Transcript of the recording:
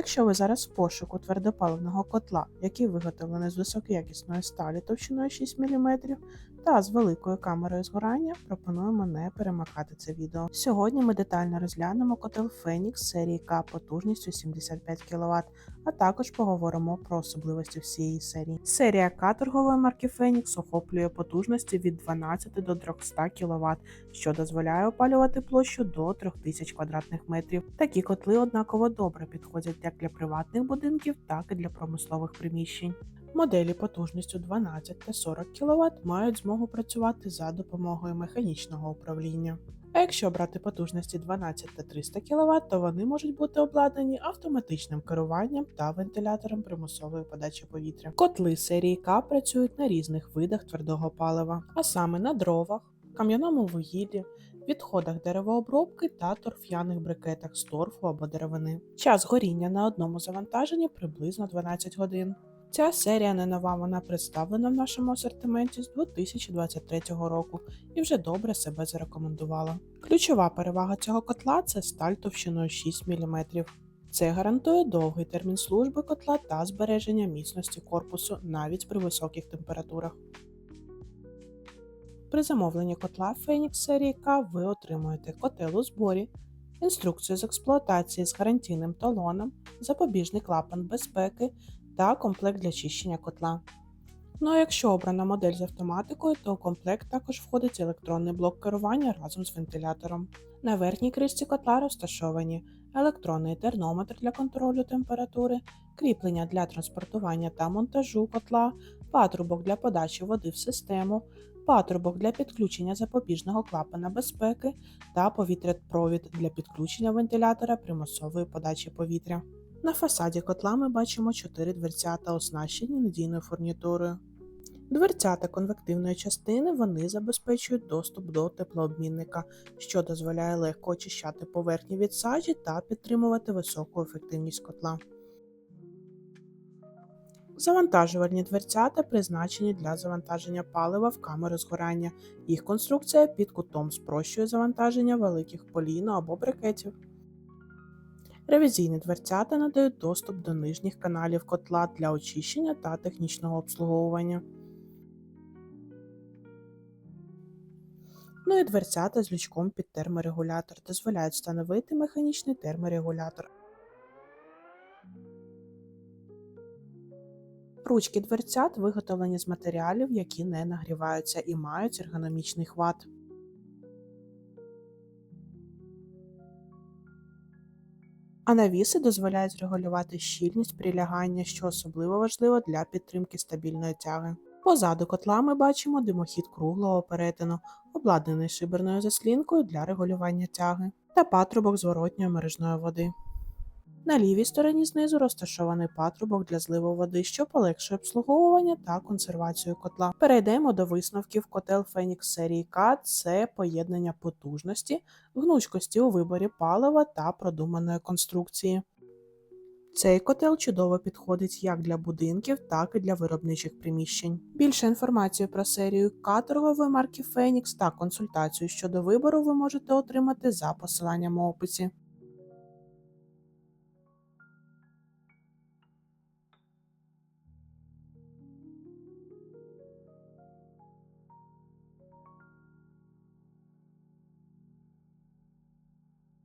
Якщо ви зараз в пошуку твердопаливного котла, який виготовлений з високоякісної сталі товщиною 6 мм та з великою камерою згорання, пропонуємо не перемикати це відео. Сьогодні ми детально розглянемо котел Phoenix серії К потужністю 75 кВт, а також поговоримо про особливості всієї серії. Серія К торгової марки Phoenix охоплює потужності від 12 до 300 кВт, що дозволяє опалювати площу до 3000 квадратних метрів. Такі котли однаково добре підходять як для приватних будинків, так і для промислових приміщень. Моделі потужністю 12 та 40 кВт мають змогу працювати за допомогою механічного управління. А якщо брати потужності 12 та 300 кВт, то вони можуть бути обладнані автоматичним керуванням та вентилятором примусової подачі повітря. Котли серії К працюють на різних видах твердого палива, а саме на дровах, кам'яному вугіллі, відходах деревообробки та торф'яних брикетах з торфу або деревини. Час горіння на одному завантаженні приблизно 12 годин. Ця серія не нова, вона представлена в нашому асортименті з 2023 року і вже добре себе зарекомендувала. Ключова перевага цього котла це сталь товщиною 6 мм. Це гарантує довгий термін служби котла та збереження міцності корпусу навіть при високих температурах. При замовленні котла Phoenix серії К ви отримуєте котел у зборі, інструкцію з експлуатації з гарантійним талоном, запобіжний клапан безпеки та комплект для чищення котла. Ну а якщо обрана модель з автоматикою, то у комплект також входить електронний блок керування разом з вентилятором. На верхній кришці котла розташовані електронний термометр для контролю температури, кріплення для транспортування та монтажу котла, патрубок для подачі води в систему, патрубок для підключення запобіжного клапана безпеки та повітряпровід для підключення вентилятора примусової подачі повітря. На фасаді котла ми бачимо 4 дверцята, оснащені надійною фурнітурою. Дверцята конвективної частини вони забезпечують доступ до теплообмінника, що дозволяє легко очищати поверхні від сажі та підтримувати високу ефективність котла. Завантажувальні дверцята призначені для завантаження палива в камеру згорання. Їх конструкція під кутом спрощує завантаження великих поліно або брикетів. Ревізійні дверцята надають доступ до нижніх каналів котла для очищення та технічного обслуговування. Ну і дверцята з лючком під терморегулятор дозволяють встановити механічний терморегулятор. Ручки дверцят виготовлені з матеріалів, які не нагріваються і мають ергономічний хват. А навіси дозволяють регулювати щільність прилягання, що особливо важливо для підтримки стабільної тяги. Позаду котла ми бачимо димохід круглого перетину, обладнаний шиберною заслінкою для регулювання тяги, та патрубок зворотньої мережної води. На лівій стороні знизу розташований патрубок для зливу води, що полегшує обслуговування та консервацію котла. Перейдемо до висновків котел Phoenix серії К це поєднання потужності, гнучкості у виборі палива та продуманої конструкції. Цей котел чудово підходить як для будинків, так і для виробничих приміщень. Більше інформації про серію К торгової марки Phoenix та консультацію щодо вибору ви можете отримати за посиланням у описі.